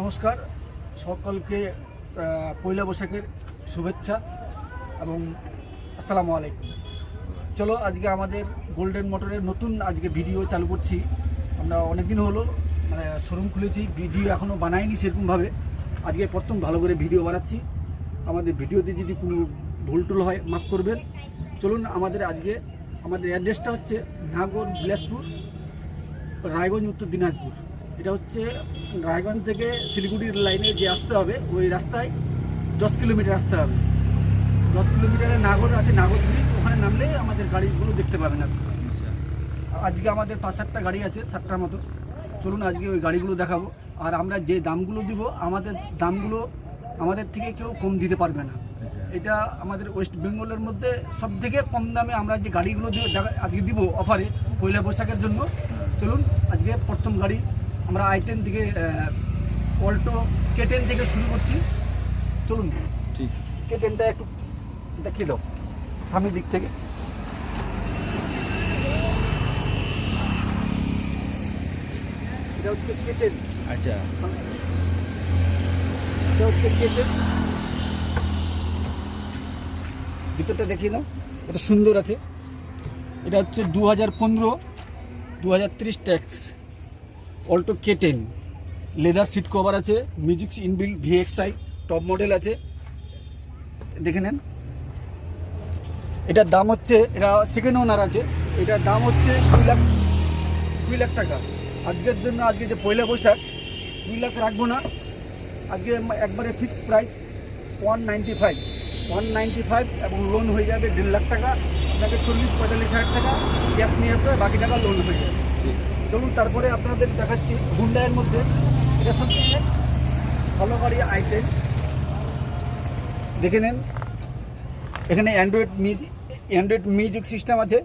নমস্কার। সকলকে পয়লা বৈশাখের শুভেচ্ছা এবং আসসালামু আলাইকুম। চলো আজকে আমাদের গোল্ডেন মোটরের নতুন আজকে ভিডিও চালু করছি। আমরা অনেক দিন হলো মানে শোরুম খুলেছি ভিডিও এখনও বানাইনি সেরকমভাবে। আজকে প্রথম ভালো করে ভিডিও বানাচ্ছি। আমাদের ভিডিওতে যদি কোনো ভুল টুল হয়, মাফ করবেন। চলুন আমাদের আজকে, আমাদের অ্যাড্রেসটা হচ্ছে নাগর বিলাসপুর, রায়গঞ্জ, উত্তর দিনাজপুর। এটা হচ্ছে রায়গঞ্জ থেকে শিলিগুড়ির লাইনে যে আসতে হবে, ওই রাস্তায় দশ কিলোমিটার আসতে হবে। দশ কিলোমিটারে নাগর আছে, নাগর ব্রিজ, ওখানে নামলে আমাদের গাড়িগুলো দেখতে পাবেন আপনি। আজকে আমাদের পাঁচ সাতটা গাড়ি আছে, সাতটার মতো। চলুন আজকে ওই গাড়িগুলো দেখাবো। আর আমরা যে দামগুলো দিব, আমাদের দামগুলো আমাদের থেকে কেউ কম দিতে পারবে না। এটা আমাদের ওয়েস্ট বেঙ্গলের মধ্যে সব থেকে কম দামে আমরা যে গাড়িগুলো আজকে দিব অফারে, পয়লা বৈশাখের জন্য। চলুন, আজকে প্রথম গাড়ি আমরা আই টেন থেকে অল্টো কে টেন থেকে শুরু করছি। চলুন ঠিক। কে টেনটা একটু দেখিয়ে দাও সামনের দিক থেকে। এটা হচ্ছে কে টেন আচ্ছা। এটা হচ্ছে কে টেন ভিতরটা দেখিয়ে দাও এটা সুন্দর আছে। এটা হচ্ছে দু হাজার পনেরো দু হাজার তিরিশ tax. Alto K ten leather seat cover আছে musics inbuilt VXI top model আছে। দেখে নেন। এটার দাম হচ্ছে, এটা সেকেন্ড ওনার আছে, এটার দাম হচ্ছে দুই লাখ দুই লাখ টাকা। আজকের জন্য, আজকে যে পয়লা বৈশাখ, দুই লাখ রাখব না। আজকে একবারে fix price one ninety five one ninety five এবং লোন হয়ে যাবে দেড় লাখ টাকা। আপনাকে চল্লিশ, পঁয়তাল্লিশ হাজার টাকা ক্যাশ নিয়ে আসতে বাকি টাকা লোন হয়ে যাবে। চলুন তারপরে আপনাদের দেখাচ্ছি হুন্ডায়ের মধ্যে। এটা সবথেকে ভালো গাড়ি আইটেম দেখে নেন। এখানে android music android music system আছে।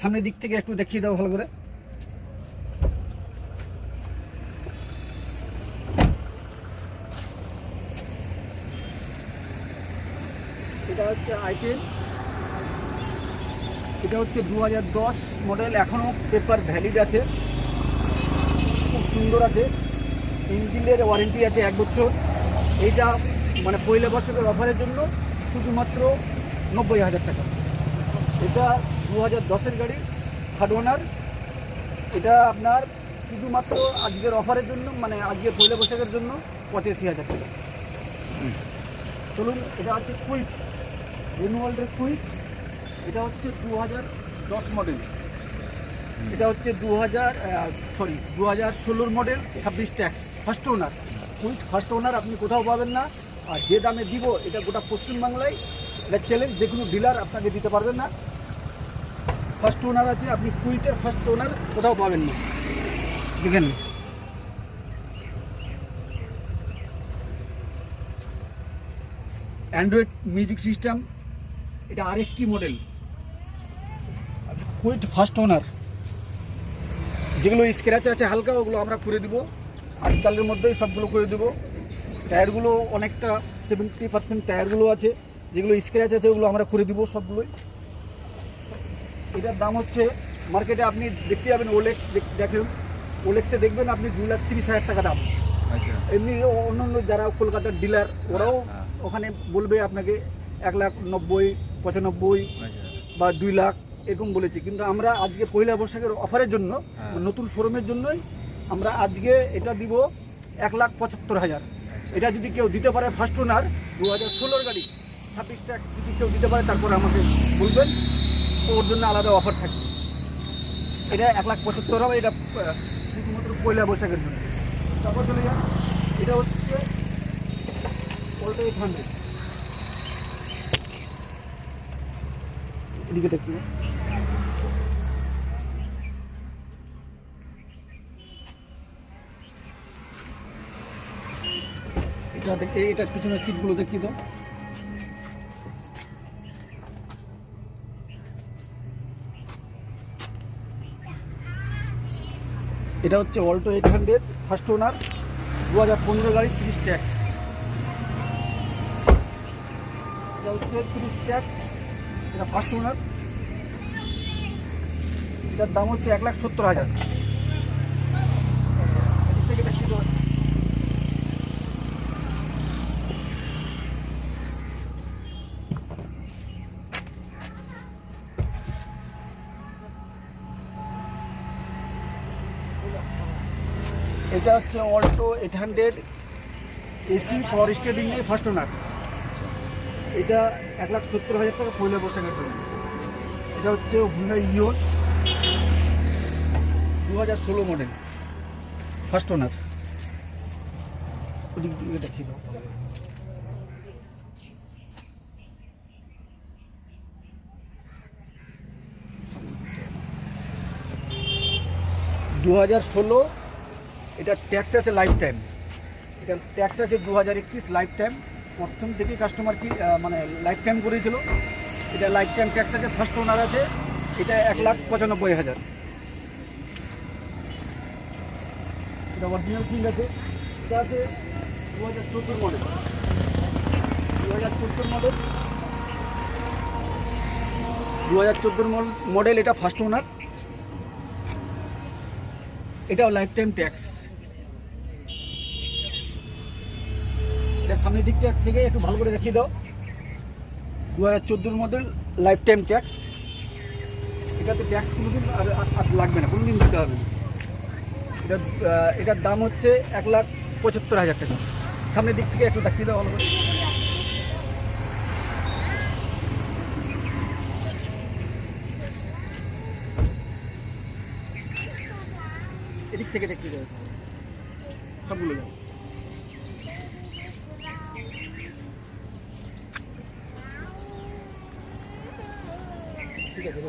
সামনের দিক থেকে একটু দেখিয়ে দাও ভালো করে। এটা হচ্ছে আইটেম এটা হচ্ছে দু হাজার দশ মডেল এখনও পেপার ভ্যালিড আছে। খুব সুন্দর আছে। ইঞ্জিনের ওয়ারেন্টি আছে এক বছর। এইটা মানে পয়লা বছরের অফারের জন্য শুধুমাত্র নব্বই হাজার টাকা। এটা দু হাজার দশের গাড়ি থার্ড ওনার এটা আপনার শুধুমাত্র আজকের অফারের জন্য মানে আজকের পয়লা বৈশাখের জন্য পঁচাশি হাজার টাকা। চলুন এটা হচ্ছে কুইট রেনুয়াল্ডের কুইট এটা হচ্ছে দু হাজার দশ মডেল এটা হচ্ছে দু হাজার সরি দু হাজার ষোলোর মডেল ছাব্বিশ tax first owner quite first owner আপনি কোথাও পাবেন না। আর যে দামে দিব এটা গোটা পশ্চিমবাংলায় এটা চ্যালেঞ্জ যে কোনো ডিলার আপনাকে দিতে পারবেন না। ফার্স্ট ওনার আছে আপনি কুইটের ফার্স্ট ওনার কোথাও পাবেন না। দেখেন। অ্যান্ড্রয়েড মিউজিক সিস্টেম এটা আরেকটি মডেল কুইট ফার্স্ট ওনার। যেগুলো স্ক্র্যাচ আছে হালকা ওগুলো আমরা করে দিব। আজকালের মধ্যেই সবগুলো করে দেবো। টায়ারগুলো অনেকটা সেভেন্টি পার্সেন্ট টায়ারগুলো আছে। যেগুলো স্ক্র্যাচ আছে ওগুলো আমরা করে দিব সবগুলোই। এটার দাম হচ্ছে মার্কেটে আপনি দেখতে যাবেন ওলেক্স দেখেন। ওলেক্সে দেখবেন আপনি দু লাখ তিরিশ হাজার টাকা দাম। আচ্ছা। এমনি অন্য অন্য যারা কলকাতার ডিলার ওরাও হ্যাঁ। ওখানে বলবে আপনাকে এক লাখ নব্বই পঁচানব্বই আচ্ছা। বা দুই লাখ। এরকম বলেছি। কিন্তু আমরা আজকে পয়লা বৈশাখের অফারের জন্য হ্যাঁ। নতুন শোরুমের জন্যই আমরা আজকে এটা দিব এক লাখ পঁচাত্তর হাজার। আচ্ছা। এটা যদি কেউ দিতে পারে ফার্স্ট ওনার দু হাজার ষোলোর গাড়ি ছাব্বিশটা যদি কেউ দিতে পারে তারপরে আমাকে বলবেন তো ওর জন্য আলাদা অফার থাকবে। এটা এক লাখ পঁচাত্তর হবে এটা শুধুমাত্র পয়লা বৈশাখের জন্য। তারপর চলে যান এটা হচ্ছে অল্টো এইট হান্ড্রেড এদিকে দেখুন এটা দেখ এটা পিছনের সিটগুলো দেখিয়ে দাও। এটা হচ্ছে Alto eight hundred first owner দু হাজার পনেরো গাড়ি তিরিশ ট্যাক্স এটা হচ্ছে তিরিশ ট্যাক্স এটা ফার্স্ট ওনার এটার দাম হচ্ছে এক লাখ সত্তর হাজার। এটা হচ্ছে Alto eight hundred AC power steering first owner এটা এক লাখ সত্তর হাজার টাকা পয়লা বৈশাখের জন্য। এটা হচ্ছে হুন্ডাই ইয়ন দু হাজার ষোলো মডেল ফার্স্ট ওনার ওদিক দিকে দেখিয়ে দাও। দু হাজার ষোলো, এটা ট্যাক্স আছে লাইফ টাইম এটা ট্যাক্স আছে দু হাজার একত্রিশ লাইফ টাইম প্রথম থেকে কাস্টমার কি মানে লাইফ টাইম করেছিল। এটা লাইফ টাইম ট্যাক্স আছে ফার্স্ট ওনার আছে, এটা এক লাখ পঁচানব্বই হাজার। এটা অরিজিনাল ফিল্ড আছে, এটা আছে দু হাজার চোদ্দোর মডেল দু হাজার চোদ্দোর মডেল দু হাজার চোদ্দোর মডেল এটা ফার্স্ট ওনার এটাও লাইফ টাইম ট্যাক্স এটা সামনের দিকটা থেকে একটু ভালো করে দেখিয়ে দাও। দু হাজার চোদ্দোর মধ্যে লাইফ টাইম ট্যাক্স এটাতে ট্যাক্স কোনোদিন আর, আর- লাগবে না, কোনোদিন দিতে হবে না। এটা এটার দাম হচ্ছে এক লাখ পঁচাত্তর হাজার টাকা। সামনের দিক থেকে একটু দেখিয়ে দাও ভালো করে। এদিক থেকে দেখিয়ে দাও। সবগুলো দাও। ঠিক আছে